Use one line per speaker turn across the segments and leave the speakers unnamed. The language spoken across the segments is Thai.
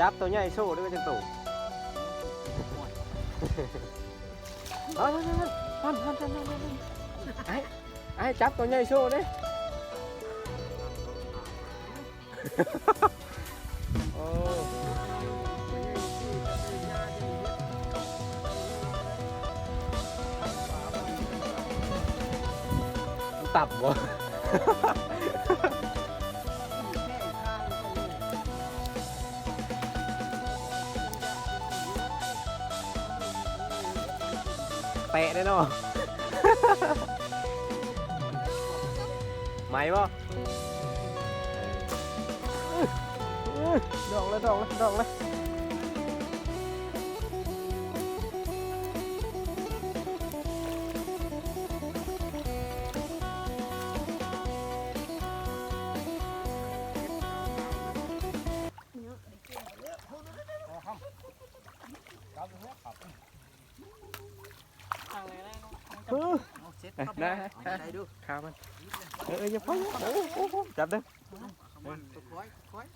จับตัวใหญ่โซ่ด้วยจังตู่เอาๆๆๆฮันฮันฮันฮันฮันไอ้ไอ้จับตัวใหญ่โซ่ดิโอ้มันตับวะ เตะแน่นอนไหมบ่ดองเลยดองเลยดองเลย เอา
เซ็ต
ได้
เข้า
ได้
ไปได้ดู
ข้าวมันเออเอออย่าพ่อโอ้โหโอ้โหจับเด้อ
ค่อยค่อย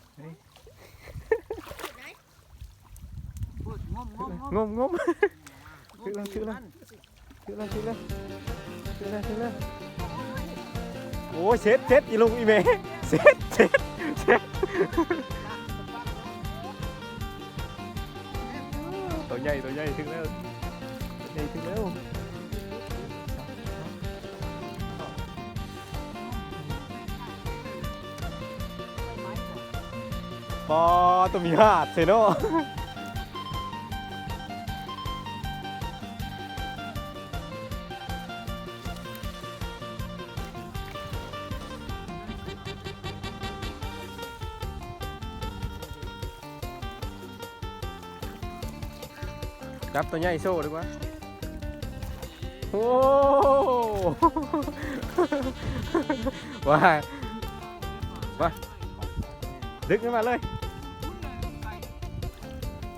พูดงมงมงม
งมงมถือแล้วถือแล้วถือเลยถือเลยถือเลยถือเลยโอ้ยเช็ดเช็ดอีลุงอีเมเช็ดเช็ดเช็ดตัวใหญ่ตัวใหญ่ถึงแล้วตัวใหญ่ถึงแล้ว ปอตัวมีหาดเซโนจับตัวใหญ่โซ่ดีกว่า โอ้ว้าว ดึกขึ้นมาเลย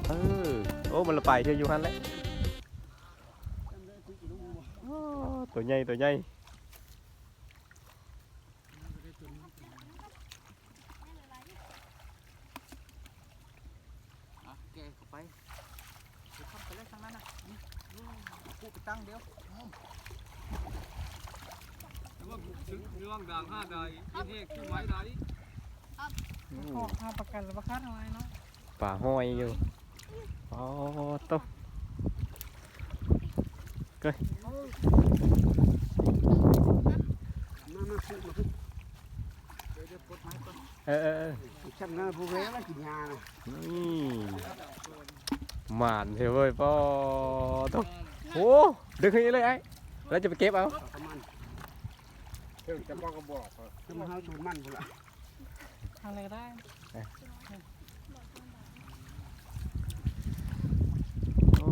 เออ โอ้มันละไปเชียวอยู่หันเลยโอ้ตัวใหญ่ตัวใหญ่
อะแกเข้าไปเดี๋ยวเข้าไปเลยทางนั้นนะนี่พูดไปตั้งเดี๋ยว
เรื่องด่างห้าใดอินเฮกคือไม้ใด
อืม
ขอค่าประกันหรือประกันอะไรเนาะ
ป่าห้อยอยู่อ๋อตุ๊เกย
มามาพูดมาพูดเดี๋ยเอน
เออเออ
ฉันน่ะผู้เว้แล้วกินยานะ
นี่หมานเถอะเว้ยปอตุ๊โอ้ดึงขึ้นเลยไอ้แล้วจะไปเก็บเอา
ประมาณ
ถึงจะบอกก็บอก
จะมาเฮาชวนมันพุ่นละา
งไหนก็ได้
โอ้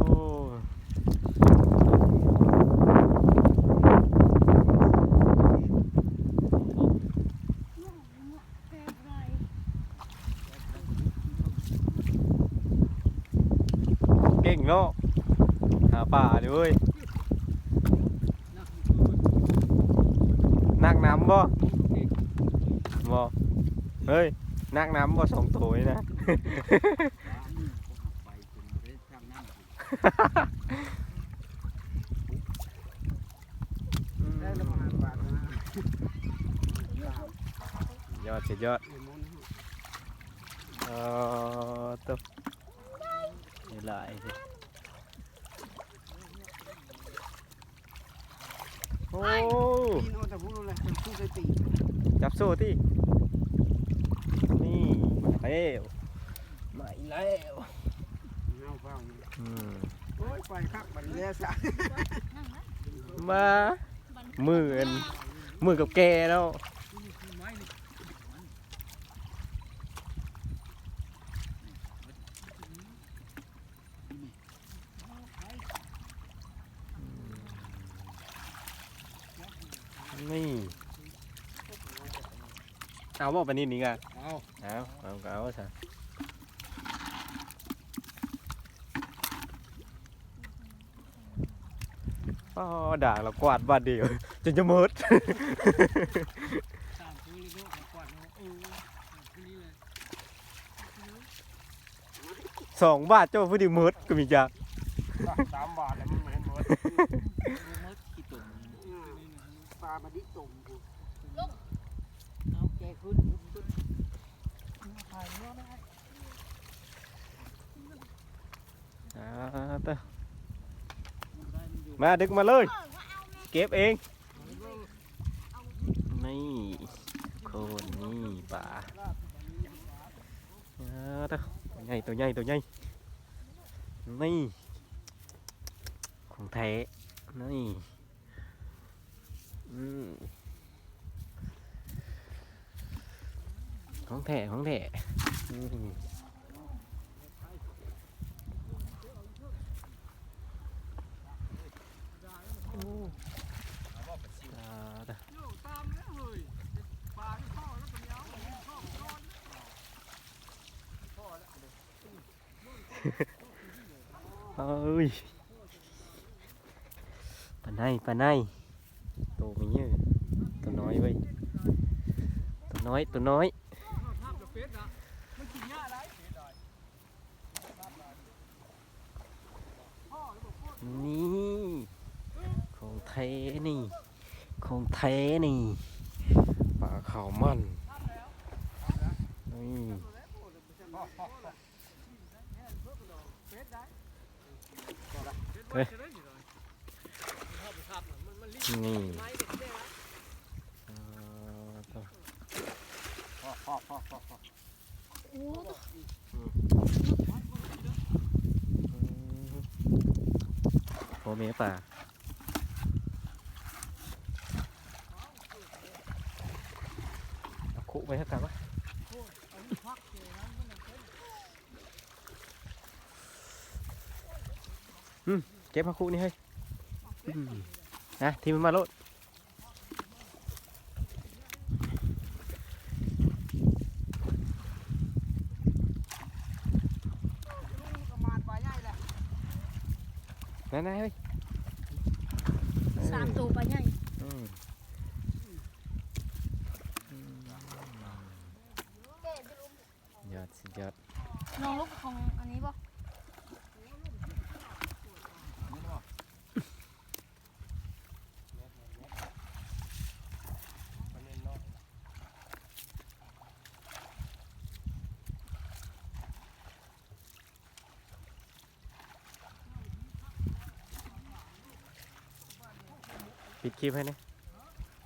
เก่งเนาะหาป่าดิเว้ยนักน้ำบ่บ่ เฮ้ย นักน้ำบ่สองตัวนี่นะ
ไปจนได้ทางนั้นได้แล้วมาบาทนะ
ยอดสุดยอด
เดี๋ยวมนต์
เออตุ๊นี่หลายสิโอ้
ปีนเอาแต่พูดเลยจะพูดได้ตี
จับโซ่ที่นี่มา แล้วมาอีกแล้ว
เงาเฝ้านี่
อืม
โอ้ยไปคักบัดนี้ซะ
มามืออันมือกับแกแล้ว
ไม้นี่
นี่ เอาบอกไปนี่นี่กัน
เอา
เอาเอาก็เอาซะอ๋อด่าเรากวาดบาดเดียวจนจะหมด
ตามพื้นเลยลูกกวาดเนาะเออพื้นนี้เลย
ม
สองบาทเจ้าผู้ดีมืดก็มีจ้ะ
สามบาทแล้วมันเหมือนหมด
มืดขี้ตุ่มปลามาดิตุ่มกูเอาแกขึ้นขึ้น
ถ่ายเยอะได้
อ่า เต้อมาดึกมาเลย เก็บเอง นี่โคนนี่ป่าอ่าเต้อตัวใหญ่ตัวใหญ่ตัวใหญ่นี่ของแท้นี่อืมของแท้ของแท้อืมอ่าเต้อ
ตามแล้วเฮ้ยปลาที่เข้าแล้วตัวเดียวเข้าโดน
เอ้ยปลาในปลาในตัวมีเยอะตัวน้อยเว้ยตัวน้อยตัวน้อยนี่ของแท้นี่ ของแท้นี่ปลาขาวมันนี่
เฮ้ยจะได้อยู่เลยภาพภาพมันมันรีบ
นี่
ไม้เด็กได้
อ่าตัวโอเมียป่าเอาคุไปให้กันวะอืมเก็บมาคุนี่ให้ยอืมนะทีมันมาโลด
ประมา ณปลาใหญ่แหละ
นั่นๆเฮ้ย
สามตัวปลาใหญ่
อืมยอ ดสุดยอด
น้องลูกของอันนี้ป่ะ
ปิดคลิปให้นะ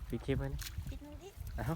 ปิดคลิปให้นะ
ปิดมือดิ
เอ้า